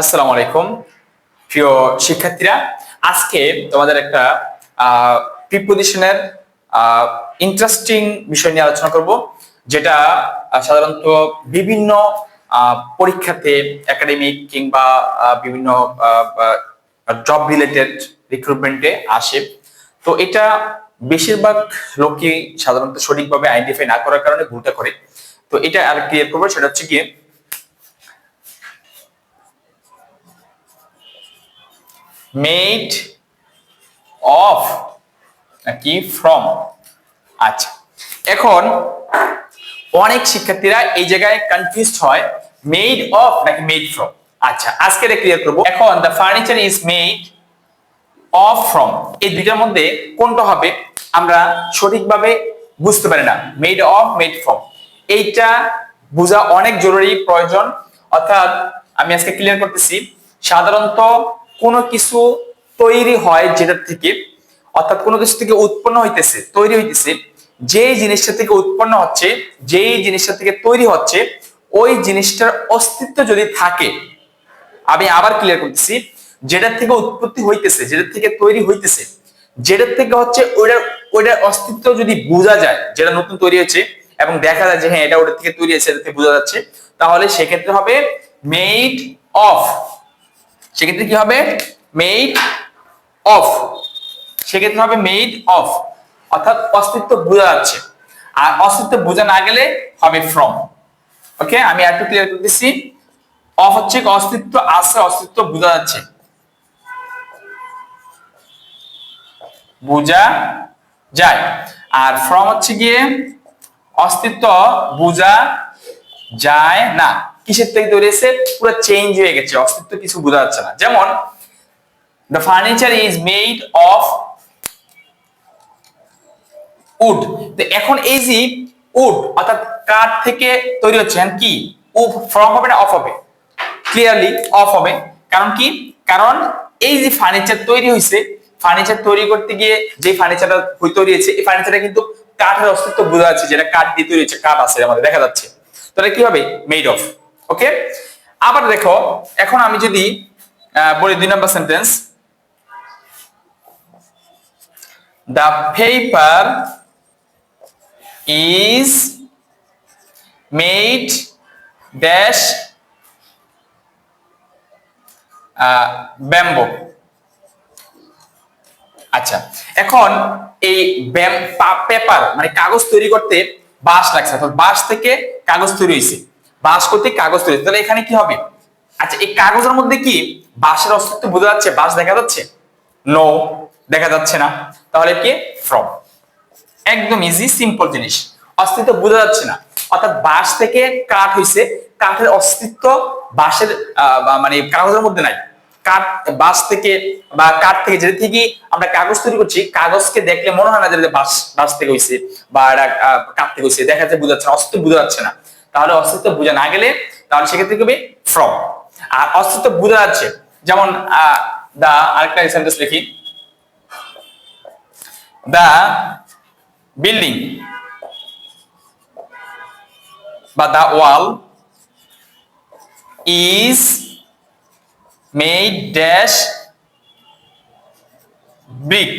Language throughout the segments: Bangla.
আসসালামু আলাইকুম, প্রিয় শিক্ষার্থীরা। আজকে তোমাদের একটা প্রিপোজিশনের ইন্টারেস্টিং বিষয় নিয়ে আলোচনা করব, যেটা সাধারণত বিভিন্ন পরীক্ষাতে একাডেমিক কিংবা বিভিন্ন জব রিলেটেড রিক্রুটমেন্টে আসে। তো এটা বেশিরভাগ লোকই সাধারণত সঠিকভাবে আইডেন্টিফাই না করার কারণে ভুলটা করে। তো এটা আর ক্লিয়ার করব, সেটা হচ্ছে গিয়ে মেড অফ নাকি ফ্রম আচ্ছা এখন অনেক শিক্ষার্থীরা এই জায়গায় কনফিউজড হয় মেড অফ নাকি মেড ফ্রম আচ্ছা আজকে ক্লিয়ার করব। এখন the furniture is made of from এই দুইটার মধ্যে কোনটা হবে, আমরা সঠিকভাবে বুঝতে পারি না। মেড অফ মেড ফ্রম এইটা বোঝা অনেক জরুরি, প্রয়োজন। অর্থাৎ আমি আজকে ক্লিয়ার করতেছি, সাধারণত কোনো কিছু তৈরি হয় যেটার থেকে, অর্থাৎ কোনো কিছু থেকে উৎপন্ন হইতেছে, তৈরি হইতেছে, যেই জিনিসটা থেকে উৎপন্ন হচ্ছে, যেই জিনিসটা থেকে তৈরি হচ্ছে, ওই জিনিসটার অস্তিত্ব যদি থাকে, আমি আবার ক্লিয়ার করতেছি যেটার থেকে উৎপত্তি হইতেছে যেটার থেকে তৈরি হইতেছে যেটার থেকে হচ্ছে ওইটার ওইটার অস্তিত্ব যদি বোঝা যায়, যেটা নতুন তৈরি হয়েছে, এবং দেখা যায় যে হ্যাঁ এটা ওটার থেকে তৈরি হয়েছে, এটা থেকে বোঝা যাচ্ছে, তাহলে সেক্ষেত্রে হবে মেড অফ সেক্ষেত্রে কি হবে? মেড অফ সেক্ষেত্রে হবে মেড অফ অর্থাৎ অস্তিত্ব বোঝা যাচ্ছে। আর অস্তিত্ব বোঝা না গেলে হবে ফ্রম ওকে আমি একটু ক্লিয়ার করতেছি অফ হচ্ছে অস্তিত্ব আছে, অস্তিত্ব বোঝা যাচ্ছে। বোঝা যায়। আর ফ্রম হচ্ছে গিয়ে অস্তিত্ব বোঝা যায় না। কিসের থেকে তৈরি হয়েছে? পুরো চেঞ্জ হয়ে গেছে। অস্তিত্ব কিছু বোঝা যাচ্ছে না। যেমন the furniture is made of wood এখন এই যে উড অর্থাৎ কাঠ থেকে তৈরি হচ্ছে কি? উ ফ্রম হবে না অফ হবে? ক্লিয়ারলি অফ হবে। কারণ কি? কারণ এই যে ফার্নিচার তৈরি হয়েছে ফার্নিচার তৈরি করতে গিয়ে যে ফার্নিচারটা তৈরি হয়েছে, এই ফার্নিচারটা কিন্তু কাঠের অস্তিত্ব বোঝা যাচ্ছে, যেটা কাঠ দিয়ে তৈরি হচ্ছে কাঠ আছে আমাদের, দেখা যাচ্ছে। তাহলে কি হবে? মেড অফ ওকে আবার দেখো এখন আমি যদি বলি দুই number sentence the paper made dash uh, bamboo. আচ্ছা এখন এই পেপার মানে কাগজ তৈরি করতে বাঁশ লাগছে, অর্থাৎ বাঁশ থেকে কাগজ তৈরি হয়েছে। বাঁশ করতে কাগজ তৈরি। তাহলে এখানে কি হবে? আচ্ছা এই কাগজের মধ্যে কি বাঁশের অস্তিত্ব বোঝা যাচ্ছে? বাঁশ দেখা যাচ্ছে? নো দেখা যাচ্ছে না। তাহলে কি? ফ্রম একদম ইজি সিম্পল জিনিস। অস্তিত্ব বোঝা যাচ্ছে না। অর্থাৎ বাঁশ থেকে কাঠ হইছে কাঠের অস্তিত্ব বাঁশের মানে কাগজের মধ্যে নাই। কাঠ, বাঁশ থেকে বা কাঠ থেকে যেটা থেকে আমরা কাগজ তৈরি করছি, কাগজকে দেখলে মনে হয় না যে থেকে হইছে বা কাঠ থেকে হইছে। দেখা যাচ্ছে অস্তিত্ব বোঝা যাচ্ছে না। তাহলে অস্তিত্ব বোঝা না গেলে তাহলে সেক্ষেত্রে ফ্রম আর অস্তিত্ব বোঝা যাচ্ছে, যেমন দা, আরেকটা সেন্টেন্স লিখি। দা বিল্ডিং বা the wall is made dash brick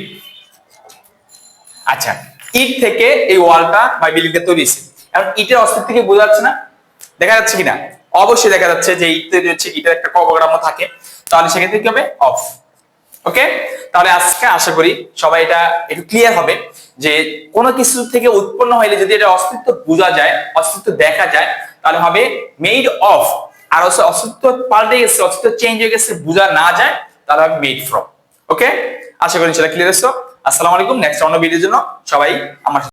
আচ্ছা ইট থেকে এই ওয়ালটা বা বিল্ডিংটা তৈরি হয়েছে। এখন ইটের অস্তিত্ব থেকে বোঝা যাচ্ছে না? দেখা যাচ্ছে কিনা? অবশ্যই দেখা যাচ্ছে যে ইট তৈরি হচ্ছে, ইটের একটা কবগ্রাম থাকে। তাহলে সেক্ষেত্রে কি হবে? অফ। ওকে? তাহলে আজকে আশা করি সবাই এটা একটু ক্লিয়ার হবে যে কোনো কিছু থেকে উৎপন্ন হইলে যদি এটা অস্তিত্ব বোঝা যায়, অস্তিত্ব দেখা যায়, তাহলে হবে মেড অফ আর হচ্ছে অস্তিত্ব পাল্টে গেছে, অস্তিত্ব চেঞ্জ হয়ে গেছে, বোঝা না যায়, তাহলে আমি মেড ফ্রম ওকে আশা করি সেটা ক্লিয়ার এসো আসসালামু আলাইকুম নেক্সট অন্য ভিডিওর জন্য সবাই আমার